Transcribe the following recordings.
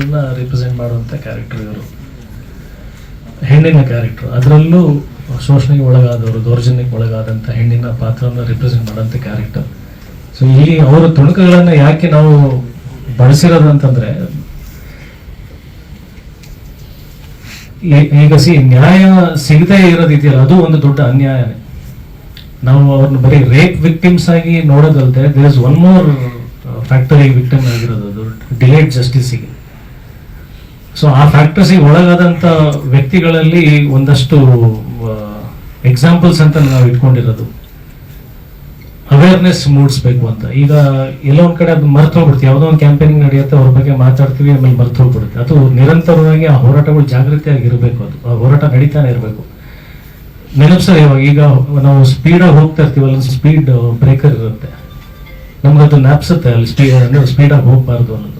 ಮಕ್ಕಳನ್ನ ರಿಪ್ರೆಸೆಂಟ್ ಮಾಡುವಂಥ ಕ್ಯಾರೆಕ್ಟರ್ ಇವರು. ಹೆಣ್ಣಿನ ಕ್ಯಾರೆಕ್ಟರ್ ಅದರಲ್ಲೂ ಶೋಷಣೆಗೆ ಒಳಗಾದವರು, ದೌರ್ಜನ್ಯಕ್ಕೆ ಒಳಗಾದಂಥ ಹೆಣ್ಣಿನ ಪಾತ್ರವನ್ನು ರಿಪ್ರೆಸೆಂಟ್ ಮಾಡೋಂಥ ಕ್ಯಾರೆಕ್ಟರ್ ಸೊ ಇಲ್ಲಿ ಅವರ ತುಣುಕುಗಳನ್ನು ಯಾಕೆ ನಾವು ಬಳಸಿರೋದು ಅಂತಂದರೆ ಈಗ ಸಿ ನ್ಯಾಯ ಸಿಗದೇ ಇರೋದಿದೆಯಲ್ಲ ಅದು ಒಂದು ದೊಡ್ಡ ಅನ್ಯಾಯನೇ. ನಾವು ಅವ್ರನ್ನ ಬರೀ ರೇಪ್ ವಿಕ್ಟಿಮ್ಸ್ ಆಗಿ ನೋಡೋದಲ್ದೆ there is one more factory victim ಆಗಿರೋದು, ಅದು ಡಿಲೇಡ್ ಜಸ್ಟಿಸ್ಗೆ ಸೊ ಆ ಫ್ಯಾಕ್ಟರ್ಸಿಗೆ ಒಳಗಾದಂಥ ವ್ಯಕ್ತಿಗಳಲ್ಲಿ ಒಂದಷ್ಟು ಎಕ್ಸಾಂಪಲ್ಸ್ ಅಂತ ನಾವು ಇಟ್ಕೊಂಡಿರೋದು. ಅವೇರ್ನೆಸ್ ಮೂಡಿಸ್ಬೇಕು ಅಂತ. ಈಗ ಎಲ್ಲೋ ಕಡೆ ಅದು ಮರ್ತು ಹೋಗ್ಬಿಡ್ತೀವಿ ಯಾವುದೋ ಒಂದು ಕ್ಯಾಂಪೇನಿಂಗ್ ನಡೆಯುತ್ತೆ, ಅವ್ರ ಬಗ್ಗೆ ಮಾತಾಡ್ತೀವಿ, ಆಮೇಲೆ ಮರ್ತು ಹೋಗ್ಬಿಡುತ್ತೆ ಅದು ನಿರಂತರವಾಗಿ ಆ ಹೋರಾಟಗಳು ಜಾಗೃತಿಯಾಗಿ ಇರಬೇಕು ಅದು. ಆ ಹೋರಾಟ ನಡೀತಾನೆ ಇರಬೇಕು. ನೆನಪಿಸೋದು ಇವಾಗ ಈಗ ನಾವು ಸ್ಪೀಡಾಗಿ ಹೋಗ್ತಾ ಇರ್ತೀವಲ್ಲ ಸ್ಪೀಡ್ ಬ್ರೇಕರ್ ಇರುತ್ತೆ. ನಮ್ಗೆ ಅದು ನ್ಯಾಪ್ಸುತ್ತೆ ಅಲ್ಲಿ ಸ್ಪೀಡ್ ಅಂದ್ರೆ ಸ್ಪೀಡಾಗಿ ಹೋಗ್ಬಾರ್ದು ಅನ್ನೋದು.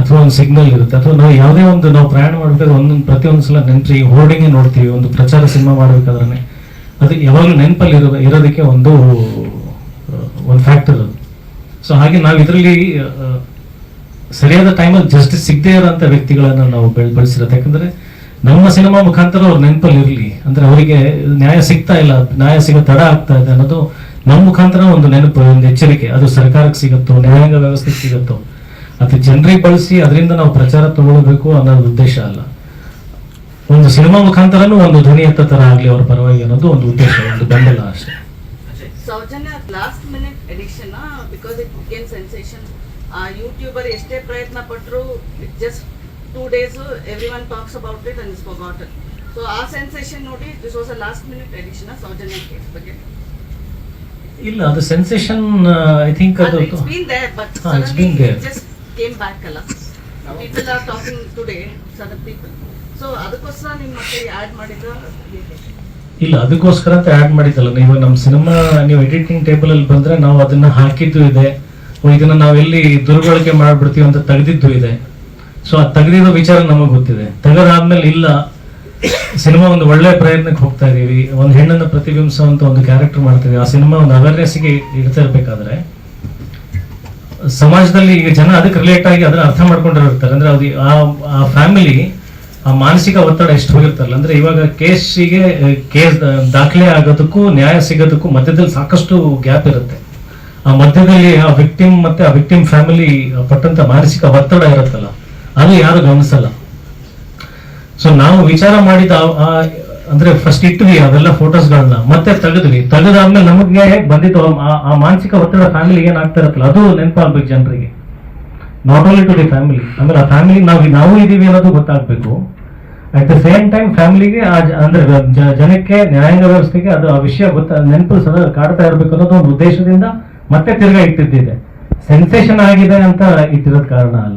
ಅಥವಾ ಒಂದು ಸಿಗ್ನಲ್ ಇರುತ್ತೆ. ಅಥವಾ ನಾವು ಯಾವುದೇ ಒಂದು ನಾವು ಪ್ರಯಾಣ ಮಾಡ್ಬೇಕಾದ್ರೆ ಒಂದೊಂದು ಪ್ರತಿಯೊಂದು ಸಲ ನೆನಪು ಹೋರ್ಡಿಂಗ್ ನೋಡ್ತೀವಿ. ಒಂದು ಪ್ರಚಾರ ಸಿನಿಮಾ ಮಾಡ್ಬೇಕಾದ್ರೆ ಅದು ಯಾವಾಗಲೂ ನೆನಪಲ್ಲಿ ಇರೋ ಇರೋದಕ್ಕೆ ಒಂದು ಒಂದು ಫ್ಯಾಕ್ಟರ್ ಅದು. ಸೊ ಹಾಗೆ ನಾವು ಇದರಲ್ಲಿ ಸರಿಯಾದ ಟೈಮಲ್ಲಿ ಜಸ್ಟ್ ಸಿಗದೇ ಇರೋಂಥ ವ್ಯಕ್ತಿಗಳನ್ನು ನಾವು ಬೆಳ್ ಬಳಸಿರೋದು. ಯಾಕಂದರೆ ನಮ್ಮ ಸಿನಿಮಾ ಮುಖಾಂತರ ಅವ್ರ ನೆನಪಲ್ಲಿ ಇರಲಿ. ಅಂದರೆ ಅವರಿಗೆ ನ್ಯಾಯ ಸಿಗ್ತಾ ಇಲ್ಲ. ನ್ಯಾಯ ಸಿಗೋ ತಡ ಆಗ್ತಾ ಇದೆ ಅನ್ನೋದು ನಮ್ಮ ಮುಖಾಂತರ ಒಂದು ನೆನಪು, ಒಂದು ಎಚ್ಚರಿಕೆ. ಅದು ಸರ್ಕಾರಕ್ಕೆ ಸಿಗುತ್ತೋ, ನ್ಯಾಯಾಂಗ ವ್ಯವಸ್ಥೆಗೆ ಸಿಗುತ್ತೋ. ಅದು ಜನರಿಗೆ ಬಳಸಿ ಅದರಿಂದ ನಾವು ಪ್ರಚಾರ ತಗೊಳ್ಬೇಕು ಅನ್ನೋದು ಉದ್ದೇಶ ಅಲ್ಲ. ಒಂದು ಸಿನಿಮಾ ಮುಖಾಂತರನು ಒಂದು ಧ್ವನಿ ಎತ್ತ ತರ ಆಗ್ಲಿ ಅವ್ರ ಪರವಾಗಿ ಅನ್ನೋದು ಒಂದು ಉದ್ದೇಶ ಒಂದು ಬೆಂಬಲ ಅಷ್ಟೇ. Soujanya last minute addiction because it gain sensation ಆ ಯೂಟ್ಯೂಬರ್ ಎಷ್ಟೇ ಪ್ರಯತ್ನ ಪಟ್ಟರು just two days everyone talks about it and is forgotten so ಆ ಸೆನ್ಸೇಷನ್ ನೋಡಿ this was a last minute addiction Soujanya case ಬಗ್ಗೆ? ಇಲ್ಲ ಅದು ಸೆನ್ಸೇಷನ್ ಐ ಥಿಂಕ್ ಅದು it's been there but been just came back ಅಲ್ಲ. People are talking today other people so ಅದಕ್ಕೋಸ್ಕರ ನಿಮ್ಮ ಮತ್ತೆ ಆಡ್ ಮಾಡಿದ ಹೇಗೆ. ಇಲ್ಲ, ಅದಕ್ಕೋಸ್ಕರ ಅಂತ ಆ್ಯಡ್ ಮಾಡಿದ್ದಲ್ಲ. ನೀವು ನಮ್ಮ ಸಿನಿಮಾ ನೀವು ಎಡಿಟಿಂಗ್ ಟೇಬಲ್ ಅಲ್ಲಿ ಬಂದ್ರೆ ನಾವು ಅದನ್ನ ಹಾಕಿದ್ದು ಇದೆ. ಇದನ್ನ ನಾವೆಲ್ಲಿ ದುರ್ಬಳಕೆ ಮಾಡ್ಬಿಡ್ತೀವಿ ಅಂತ ತೆಗೆದಿದ್ದು ಇದೆ. ಸೊ ಆ ತೆಗೆದಿರೋ ವಿಚಾರ ನಮಗೆ ಗೊತ್ತಿದೆ. ತೆಗೆದಾದ್ಮೇಲೆ ಇಲ್ಲ. ಸಿನಿಮಾ ಒಂದು ಒಳ್ಳೆ ಪ್ರಯತ್ನಕ್ಕೆ ಹೋಗ್ತಾ ಇದೀವಿ. ಒಂದು ಹೆಣ್ಣನ್ನು ಪ್ರತಿಬಿಂಬಿಸುವಂತ ಒಂದು ಕ್ಯಾರೆಕ್ಟರ್ ಮಾಡ್ತೀವಿ ಆ ಸಿನಿಮಾ ಒಂದು ಅವೇರ್ನೆಸ್ಗೆ ಇಡ್ತಾ ಇರ್ಬೇಕಾದ್ರೆ ಸಮಾಜದಲ್ಲಿ ಈಗ ಜನ ಅದಕ್ಕೆ ರಿಲೇಟ್ ಆಗಿ ಅದನ್ನ ಅರ್ಥ ಮಾಡ್ಕೊಂಡಿರ್ತಾರೆ ಅಂದ್ರೆ ಅದು ಆ ಫ್ಯಾಮಿಲಿ ಆ ಮಾನಸಿಕ ಒತ್ತಡ ಎಷ್ಟು ಹೋಗಿರ್ತಾರಲ್ಲ ಅಂದ್ರೆ ಇವಾಗ ಕೇಸಿಗೆ ಕೇಸ್ ದಾಖಲೆ ಆಗೋದಕ್ಕೂ, ನ್ಯಾಯ ಸಿಗೋದಕ್ಕೂ ಮಧ್ಯದಲ್ಲಿ ಸಾಕಷ್ಟು ಗ್ಯಾಪ್ ಇರುತ್ತೆ. ಆ ಮಧ್ಯದಲ್ಲಿ ಆ ವಿಕ್ಟಿಮ್ ಮತ್ತೆ ಆ ವಿಕ್ಟಿಮ್ ಫ್ಯಾಮಿಲಿ ಪಟ್ಟಂತ ಮಾನಸಿಕ ಒತ್ತಡ ಇರುತ್ತಲ್ಲ. ಅದು ಯಾರು ಗಮನಿಸಲ್ಲ. ಸೊ ನಾವು ವಿಚಾರ ಮಾಡಿದ ಅಂದ್ರೆ ಫಸ್ಟ್ ಇಟ್ವಿ ಅವೆಲ್ಲ ಫೋಟೋಸ್ಗಳನ್ನ ಮತ್ತೆ ತೆಗೆದ್ವಿ. ತೆಗೆದಾದ್ಮೇಲೆ ನಮಗೆ ಬಂದಿತ್ತು ಆ- ಮಾನಸಿಕ ಒತ್ತಡ ಫ್ಯಾಮಿಲಿ ಏನಾಗ್ತಾ ಇರತ್ತಲ್ಲ, ಅದು ನೆನಪಾಗ್ಬೇಕು ಜನರಿಗೆ. Not only to the family ಅಂದ್ರೆ ಆ ಫ್ಯಾಮಿಲಿ ನಾವು ನಾವು ಇದೀವಿ ಅನ್ನೋದು ಗೊತ್ತಾಗ್ಬೇಕು. ಅಟ್ ದ ಸೇಮ್ ಟೈಮ್ ಫ್ಯಾಮಿಲಿಗೆ ಆ ಅಂದ್ರೆ ಜನಕ್ಕೆ ನ್ಯಾಯಾಂಗ ವ್ಯವಸ್ಥೆಗೆ ಅದು ಆ ವಿಷಯ ಗೊತ್ತ ನೆನಪು ಸದಾ ಕಾಡ್ತಾ ಇರಬೇಕು ಅನ್ನೋದು ಒಂದು ಉದ್ದೇಶದಿಂದ ಮತ್ತೆ ತಿರ್ಗಾ ಇಟ್ಟಿದ್ದಿದೆ. ಸೆನ್ಸೇಷನ್ ಆಗಿದೆ ಅಂತ ಇಟ್ಟಿರೋದ್ ಕಾರಣ ಅಲ್ಲ.